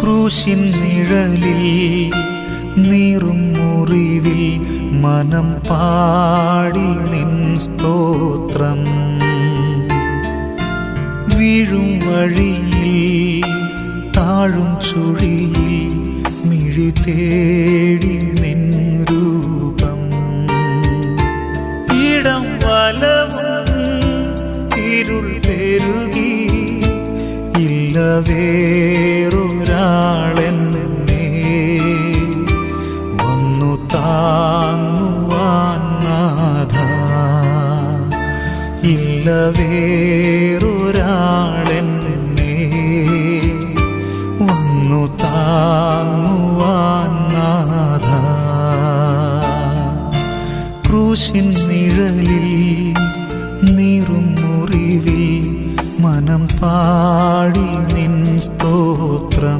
ക്രൂശിൻ നിഴലിൽ നീറും മുറിവിൽ മനം പാടി നിൻ സ്തോത്രം. വീഴും വഴിയിൽ താഴും ചുഴിയിൽ മിഴി തേടി നിൻ രൂപം. ഇടം വലവും ഇരുൾ പെരുകി വേറൊരാളെന്നെ വന്നു താങ്ങുവാൻ ഇല്ല വേറൊരാളെന്നെ വന്നു താങ്ങുവാൻ ക്രൂശിൻ നിഴലിൽ മനം പാടി നിൻ സ്തോത്രം.